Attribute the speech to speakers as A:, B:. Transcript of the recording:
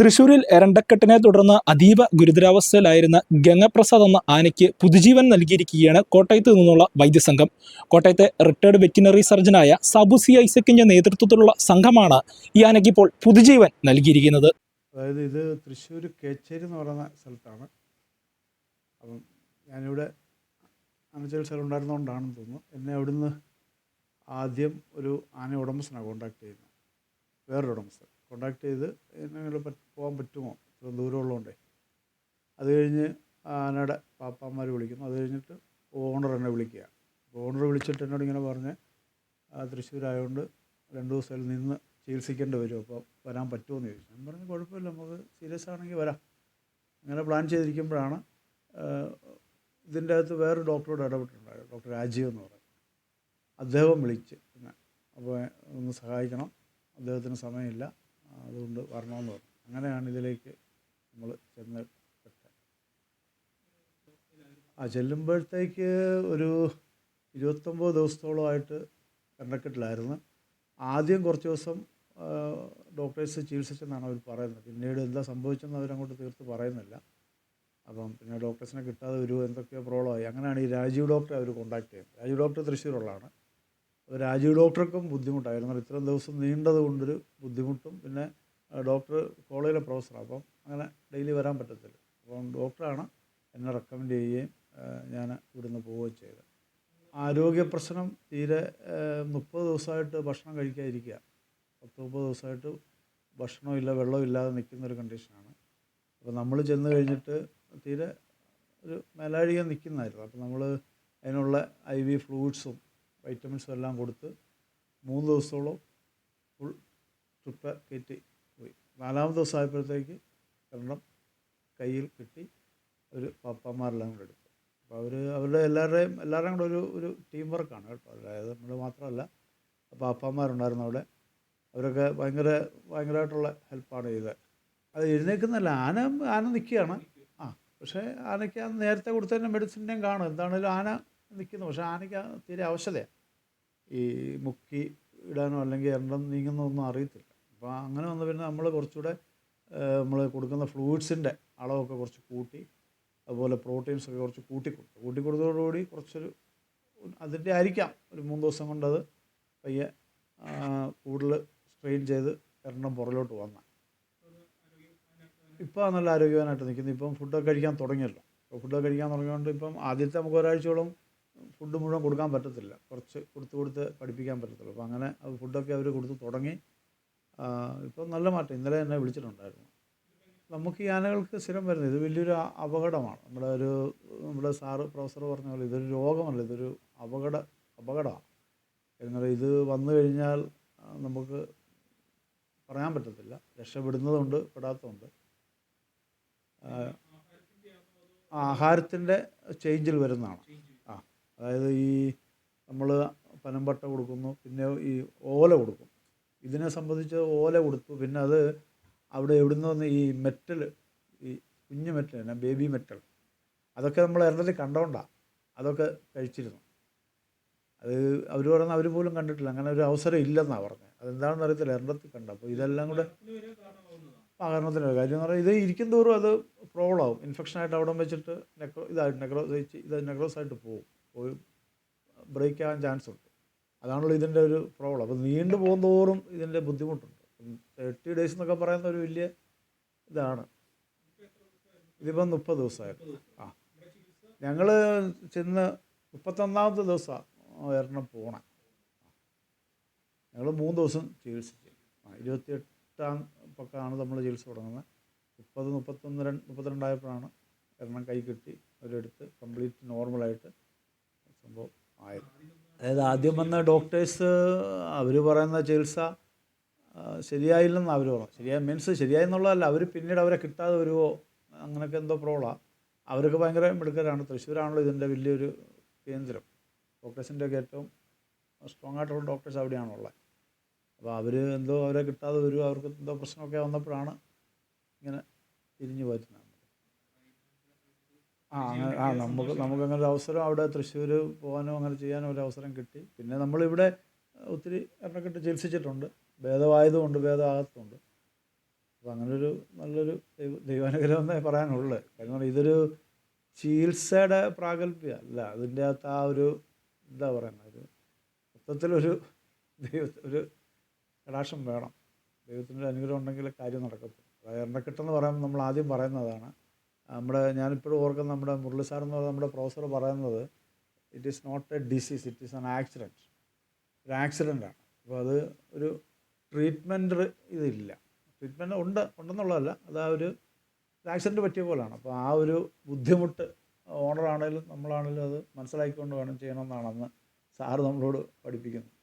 A: തൃശൂരിൽ എരണ്ടക്കെട്ടിനെ തുടർന്ന് അതീവ ഗുരുതരാവസ്ഥയിലായിരുന്ന ഗംഗപ്രസാദ് എന്ന ആനയ്ക്ക് പുതുജീവൻ നൽകിയിരിക്കുകയാണ് കോട്ടയത്ത് നിന്നുള്ള വൈദ്യസംഘം. കോട്ടയത്തെ റിട്ടയർഡ് വെറ്റിനറി സർജനായ സാബു സി ഐസക്കിന്റെ നേതൃത്വത്തിലുള്ള സംഘമാണ് ഈ ആനയ്ക്ക് ഇപ്പോൾ പുതുജീവൻ നൽകിയിരിക്കുന്നത്.
B: അതായത് ഇത് തൃശ്ശൂർ കേച്ചേരി എന്ന് പറയുന്ന സ്ഥലത്താണ്. അപ്പം ഞാനിവിടെ ആനച്ചികിത്സയിൽ ഉണ്ടായിരുന്നുകൊണ്ടാണെന്ന് തോന്നുന്നു. എന്നെ അവിടുന്ന് ആദ്യം ഒരു ആന ഉടമസ്ഥനാണ് കോണ്ടാക്ട് ചെയ്യുന്നത്. വേറൊരു ഉടമസ്ഥൻ. കോണ്ടാക്ട് ചെയ്ത് എന്നെ പോകാൻ പറ്റുമോ? ഇത്ര ദൂരമുള്ളതുകൊണ്ടേ അത് കഴിഞ്ഞ് ആനയുടെ പാപ്പാന്മാർ വിളിക്കുന്നു. അത് കഴിഞ്ഞിട്ട് ഓണർ എന്നെ വിളിക്കുക. ഓണർ വിളിച്ചിട്ട് എന്നോട് ഇങ്ങനെ പറഞ്ഞ് തൃശ്ശൂരായതുകൊണ്ട് രണ്ട് ദിവസം നിന്ന് ചികിത്സിക്കേണ്ടി വരും. അപ്പോൾ വരാൻ പറ്റുമോ എന്ന് ചോദിച്ചു. ഞാൻ പറഞ്ഞു കുഴപ്പമില്ല നമുക്ക് സീരിയസ് ആണെങ്കിൽ വരാം. അങ്ങനെ പ്ലാൻ ചെയ്തിരിക്കുമ്പോഴാണ് ഇതിന്റെ അകത്ത് വേറെ ഡോക്ടറോട് ഇടപെട്ടിട്ടുണ്ടായിരുന്നു ഡോക്ടർ രാജീവ് എന്ന് പറയും അദ്ദേഹം വിളിച്ച് അപ്പോൾ ഒന്ന് സഹായിക്കണം. അദ്ദേഹത്തിന് സമയമില്ല. അതുകൊണ്ട് വരണമെന്ന് പറഞ്ഞു. അങ്ങനെയാണ് ഇതിലേക്ക് നമ്മൾ ചെന്ന് പെട്ടത് ആ ചെല്ലുമ്പോഴത്തേക്ക് ഒരു ഇരുപത്തൊമ്പത് ദിവസത്തോളമായിട്ട് കണ്ടക്കെട്ടിലായിരുന്നു ആദ്യം കുറച്ച് ദിവസം ഡോക്ടേഴ്സ് ചികിത്സിച്ചെന്നാണ് അവർ പറയുന്നത്. പിന്നീട് എന്താ സംഭവിച്ചെന്ന് അവരങ്ങോട്ട് തീർത്ത് പറയുന്നില്ല. അപ്പം പിന്നെ ഡോക്ടേഴ്സിനെ കിട്ടാതെ ഒരു എന്തൊക്കെയോ പ്രോബ്ലമായി അങ്ങനെയാണ് ഈ രാജീവ് ഡോക്ടറെ അവർ കോൺടാക്ട് ചെയ്യുന്നത്. രാജീവ് ഡോക്ടർ തൃശ്ശൂരുള്ളതാണ്. രാജീവ് ഡോക്ടർക്കും ബുദ്ധിമുട്ടായിരുന്നു. ഇത്രയും ദിവസം നീണ്ടത് കൊണ്ടൊരു ബുദ്ധിമുട്ടും പിന്നെ ഡോക്ടർ കോളേജിലെ പ്രൊഫസറാണ് അപ്പം അങ്ങനെ ഡെയിലി വരാൻ പറ്റത്തില്ല. അപ്പം ഡോക്ടറാണ് എന്നെ റെക്കമെൻഡ് ചെയ്യുകയും ഞാൻ ഇവിടുന്ന് പോവുകയും ചെയ്തത്. ആരോഗ്യ പ്രശ്നം തീരെ മുപ്പത് ദിവസമായിട്ട് ഭക്ഷണം കഴിക്കാതിരിക്കുക. പത്ത് മുപ്പത് ദിവസമായിട്ട് ഭക്ഷണമില്ല വെള്ളമില്ലാതെ നിൽക്കുന്ന ഒരു കണ്ടീഷനാണ്. അപ്പോൾ നമ്മൾ ചെന്ന് കഴിഞ്ഞിട്ട് തീരെ ഒരു മേലാഴിക നിൽക്കുന്നതായിരുന്നു. അപ്പോൾ നമ്മൾ അതിനുള്ള ഐ വി ഫ്ലൂയിഡ്സും വൈറ്റമിൻസും എല്ലാം കൊടുത്ത് മൂന്ന് ദിവസത്തോളം ഫുൾ ട്രിപ്പ് കയറ്റി പോയി. നാലാമത്തെ ദിവസം ആയപ്പോഴത്തേക്ക് കാരണം കയ്യിൽ കിട്ടി. ഒരു പപ്പന്മാരെല്ലാം കൂടെ എടുത്തു. അപ്പോൾ അവർ അവരുടെ എല്ലാവരുടെയും എല്ലാവരുടെയും കൂടെ ഒരു ഒരു ടീം വർക്കാണ് കേട്ടോ. അതായത് നമ്മൾ മാത്രമല്ല അപ്പോൾ അപ്പന്മാരുണ്ടായിരുന്നു അവിടെ. അവരൊക്കെ ഭയങ്കര ഭയങ്കരമായിട്ടുള്ള ഹെൽപ്പാണ് ചെയ്തത്. അത് എഴുന്നേൽക്കുന്നല്ല ആന ആന നിൽക്കുകയാണ്. ആ പക്ഷേ ആനയ്ക്ക് ആ നേരത്തെ കൊടുത്തതിന്റെ മെഡിസിന്റെയും കാണും. എന്താണേലും ആന നിൽക്കുന്നു പക്ഷേ ആനയ്ക്ക് തീരെ ആവശ്യതയാണ് ഈ മുക്കി ഇടാനോ അല്ലെങ്കിൽ എണ്ണം നീങ്ങുന്നോ ഒന്നും അറിയത്തില്ല. അപ്പോൾ അങ്ങനെ വന്ന പിന്നെ നമ്മൾ കുറച്ചുകൂടെ നമ്മൾ കൊടുക്കുന്ന ഫ്ലൂയിഡ്സിന്റെ അളവൊക്കെ കുറച്ച് കൂട്ടി അതുപോലെ പ്രോട്ടീൻസ് ഒക്കെ കുറച്ച് കൂട്ടി കൊടുത്തു. കൂട്ടി കൊടുത്തതോടുകൂടി കുറച്ചൊരു അതിന്റെ ആയിരിക്കാം. ഒരു മൂന്ന് ദിവസം കൊണ്ടത് പയ്യെ കൂടുതൽ സ്ട്രെയിൻ ചെയ്ത് എണ്ണം പുറകിലോട്ട് വന്ന ഇപ്പോൾ നല്ല ആരോഗ്യവാനായിട്ട് നിൽക്കുന്നു. ഇപ്പം ഫുഡൊക്കെ കഴിക്കാൻ തുടങ്ങിയല്ലോ. ഫുഡൊക്കെ കഴിക്കാൻ തുടങ്ങിയതുകൊണ്ട് ഇപ്പം ആദ്യത്തെ നമുക്ക് ഒരാഴ്ചയോളം ഫുഡ് മുഴുവൻ കൊടുക്കാൻ പറ്റത്തില്ല. കുറച്ച് കൊടുത്ത് കൊടുത്ത് പഠിപ്പിക്കാൻ പറ്റത്തുള്ളൂ. അപ്പോൾ അങ്ങനെ അത് ഫുഡൊക്കെ അവർ കൊടുത്ത് തുടങ്ങി. ഇപ്പം നല്ല മാറ്റം. ഇന്നലെ എന്നെ വിളിച്ചിട്ടുണ്ടായിരുന്നു. നമുക്ക് ഈ ആനകൾക്ക് സ്ഥിരം വരുന്നത് ഇത് വലിയൊരു അപകടമാണ്. നമ്മുടെ ഒരു നമ്മുടെ സാറ് പ്രൊഫസർ പറഞ്ഞ പോലെ ഇതൊരു രോഗമല്ല. ഇതൊരു അപകട അപകടമാണ്. എന്നാൽ ഇത് വന്നു കഴിഞ്ഞാൽ നമുക്ക് പറയാൻ പറ്റത്തില്ല. രക്ഷപ്പെടുന്നതുണ്ട് പെടാത്തതുണ്ട്. ആഹാരത്തിന്റെ ചേഞ്ചിൽ വരുന്നതാണ്. അതായത് ഈ നമ്മൾ പനമ്പട്ട കൊടുക്കുന്നു പിന്നെ ഈ ഓല കൊടുക്കും ഇതിനെ സംബന്ധിച്ച് ഓല കൊടുത്തു പിന്നെ അത് അവിടെ എവിടുന്ന് വന്ന് ഈ മെറ്റൽ ഈ കുഞ്ഞു മെറ്റൽ തന്നെ ബേബി മെറ്റൽ അതൊക്കെ നമ്മൾ എറണത്തിൽ കണ്ടോണ്ടാണ് അതൊക്കെ കഴിച്ചിരുന്നു. അത് അവർ പറയുന്ന അവർ പോലും കണ്ടിട്ടില്ല. അങ്ങനെ ഒരു അവസരം ഇല്ലെന്നാണ് പറഞ്ഞത് അതെന്താണെന്ന് അറിയത്തില്ല എറണത്തിൽ കണ്ട? അപ്പോൾ ഇതെല്ലാം കൂടെ പകരണത്തിന് കാര്യം എന്ന് പറഞ്ഞാൽ ഇത് ഇരിക്കും തോറും അത് പ്രോബ്ലം ആവും ഇൻഫെക്ഷൻ ആയിട്ട് അവിടെ വെച്ചിട്ട് നെക്രോ ഇതായിട്ട് നെക്രോസ് ഇത് നെക്രോസ് ആയിട്ട് പോകും പോയി ബ്രേക്ക് ആകാൻ ചാൻസ് ഉണ്ട്. അതാണല്ലോ ഇതിന്റെ ഒരു പ്രോബ്ലം അപ്പോൾ നീണ്ടു പോകുന്നതോറും ഇതിന്റെ ബുദ്ധിമുട്ടുണ്ട്. തേർട്ടി ഡേയ്സ് എന്നൊക്കെ പറയുന്ന ഒരു വലിയ ഇതാണ്. ഇതിപ്പം മുപ്പത് ദിവസമായിരുന്നു ആ. ഞങ്ങൾ ചെന്ന് മുപ്പത്തൊന്നാമത്തെ ദിവസമാണ് ഒരെണ്ണം പോണേ. ഞങ്ങൾ മൂന്ന് ദിവസം ചികിത്സിച്ചു. ആ ഇരുപത്തിയെട്ടാം പക്കമാണ് നമ്മൾ ചികിത്സ തുടങ്ങുന്നത് മുപ്പത് മുപ്പത്തൊന്ന് രണ്ട് മുപ്പത്തിരണ്ടായപ്പോഴാണ് എണ്ണം കൈ കിട്ടി. അവരെടുത്ത് കംപ്ലീറ്റ് നോർമലായിട്ട് സംഭവം ആയത് അതായത് ആദ്യം വന്ന ഡോക്ടേഴ്സ് അവർ പറയുന്ന ചികിത്സ ശരിയായില്ലെന്ന് അവർ പറഞ്ഞു ശരിയായ മീൻസ് ശരിയായി എന്നുള്ളതല്ല അവർ പിന്നീട് അവരെ കിട്ടാതെ വരുമോ അങ്ങനെയൊക്കെ എന്തോ പ്രോബ്ലമാണ് അവരൊക്കെ ഭയങ്കര മിടുക്കരാണ്. തൃശ്ശൂരാണല്ലോ ഇതിന്റെ വലിയൊരു കേന്ദ്രം. ഡോക്ടേഴ്സിന്റെ ഒക്കെ ഏറ്റവും സ്ട്രോങ് ആയിട്ടുള്ള ഡോക്ടേഴ്സ് അവിടെയാണുള്ളത് അപ്പോൾ അവർ എന്തോ അവരെ കിട്ടാതെ വരും അവർക്ക് എന്തോ പ്രശ്നമൊക്കെ വന്നപ്പോഴാണ് ഇങ്ങനെ തിരിഞ്ഞു വരുന്നത് ആ അങ്ങനെ ആ നമുക്ക് നമുക്കങ്ങനെ ഒരു അവസരം അവിടെ തൃശ്ശൂർ പോകാനോ അങ്ങനെ ചെയ്യാനോ ഒരു അവസരം കിട്ടി. പിന്നെ നമ്മളിവിടെ ഒത്തിരി എണ്ണക്കെട്ട് ചികിത്സിച്ചിട്ടുണ്ട്. ഭേദമായതുമുണ്ട് ഭേദമാകത്തുമുണ്ട് അപ്പോൾ അങ്ങനൊരു നല്ലൊരു ദൈവ ദൈവാനുഗ്രഹം എന്നേ പറയാനുള്ളൂ. കാരണം ഇതൊരു ചികിത്സയുടെ പ്രാഗൽഭ്യം അല്ല. അതിന്റെ അകത്ത് ആ ഒരു എന്താ പറയുന്നത്? ഒരു മൊത്തത്തിലൊരു ദൈവ ഒരു കടാക്ഷം വേണം. ദൈവത്തിന്റെ അനുഗ്രഹം ഉണ്ടെങ്കിൽ കാര്യം നടക്കത്തുള്ളൂ. അതായത് എണ്ണക്കെട്ടെന്ന് പറയുമ്പോൾ നമ്മൾ ആദ്യം പറയുന്നതാണ് നമ്മുടെ ഞാനിപ്പോഴും ഓർക്കുന്ന നമ്മുടെ മുരളി സാർ എന്ന് പറഞ്ഞ നമ്മുടെ പ്രൊഫസർ പറയുന്നത് it is not a disease it is an accident ഒരു ആക്സിഡന്റാണ് അപ്പോൾ അത് ഒരു ട്രീറ്റ്മെന്റ് ഇതില്ല. ട്രീറ്റ്മെന്റ് ഉണ്ട് ഉണ്ടെന്നുള്ളതല്ല. അത് ആ ഒരു ആക്സിഡന്റ് പറ്റിയ പോലെയാണ് അപ്പോൾ ആ ഒരു ബുദ്ധിമുട്ട് ഓണറാണേലും നമ്മളാണേലും അത് മനസ്സിലാക്കിക്കൊണ്ട് വേണം ചെയ്യണമെന്നാണ് അന്ന് സാറ് നമ്മളോട് പഠിപ്പിക്കുന്നത്.